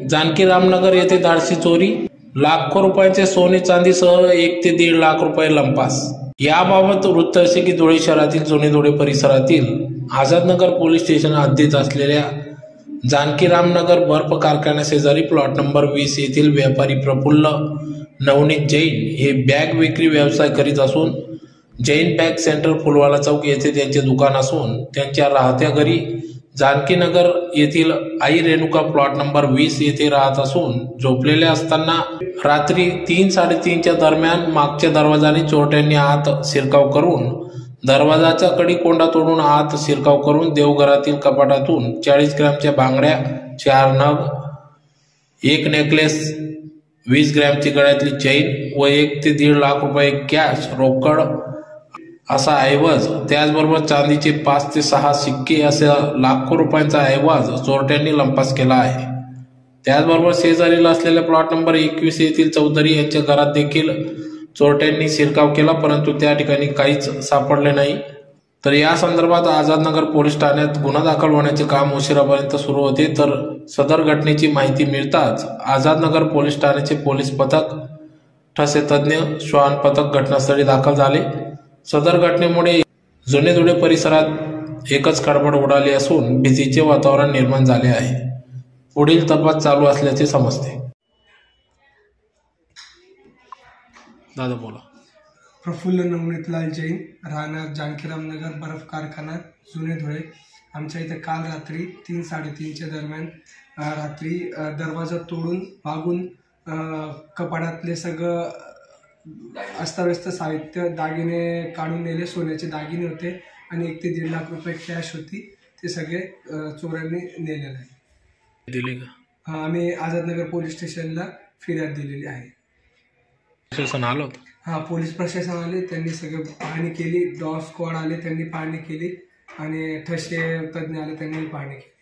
जानकी रामनगर येथे धाडसी चोरी लाखो रुपयांचे सोने चांदीसह एक ते दीड लाख रुपये लंपास. याबाबत वृत्त असे की धुळे शहरातील जुने धुळे परिसरातील आझादनगर पोलीस स्टेशन हद्दीत असलेल्या जानकी रामनगर बर्फ कारखान्या शेजारी प्लॉट नंबर वीस येथील व्यापारी प्रफुल्ल नवनीत जैन हे बॅग विक्री व्यवसाय करीत असून जैन बॅग सेंटर फुलवाला चौक येथे त्यांचे दुकान असून त्यांच्या राहत्या घरी जानकीनगर येथील आई रेणुका प्लॉट नंबर वीस येथे राहत असून झोपलेले असताना रात्री तीन साडेतीनच्या दरम्यान मागच्या दरवाजाने चोरट्यांनी आत शिरकाव करून दरवाजाचा कडी कोंडा तोडून आत शिरकाव करून देवघरातील कपाटातून चाळीस ग्रॅमच्या बांगड्या चार नग एक नेकलेस वीस ग्रॅमची गळ्यातली चैन व एक ते दीड लाख रुपये कॅश रोकड असा ऐवज त्याचबरोबर चांदीचे पाच ते सहा सिक्के असा लाखो रुपयांचा ऐवज चोरट्यांनी लंपास केला आहे. त्याचबरोबर शेजारीला असलेल्या प्लॉट नंबर एकवीस येथील चौधरी यांच्या घरात देखील चोरट्यांनी शिरकाव केला परंतु त्या ठिकाणी काहीच सापडले नाही. तर या संदर्भात आझादनगर पोलीस ठाण्यात गुन्हा दाखल होण्याचे काम उशिरापर्यंत सुरू होते. तर सदर घटनेची माहिती मिळताच आझादनगर पोलीस ठाण्याचे पोलीस पथक ठसे तज्ज्ञ श्वान पथक घटनास्थळी दाखल झाले. सदर घटनेमुळे जुने धुळे परिसरात एकच खडबड उडाली असून भीतीचे वातावरण निर्माण झाले आहे. पुढील तपास चालू असल्याचे समजते. दादा बोला. प्रफुल्ल नवनीतलाल जैन राहणार जानकीरामनगर बर्फ कारखाना जुने धुळे आमच्या इथे काल रात्री तीन साडेतीनच्या दरम्यान रात्री दरवाजा तोडून वागून कपाडातले कपाटातले सगळं अस्ताव्यस्त साहित्य दागिने काढून नेले सोन्याचे दागिने होते आणि एक ते दीड लाख रुपये कॅश होती. ते सगळे चोरांनी नेलेले आहे. दिली का? आम्ही आझादनगर पोलीस स्टेशनला फिर्याद दिलेली आहे. शासन आलं होतं? हा पोलीस प्रशासन आले त्यांनी सगळं पाहणी केली डॉग स्क्वॉड आले त्यांनी पाहणी केली आणि ठसे तज्ज्ञ आले त्यांनी पाहणी केली.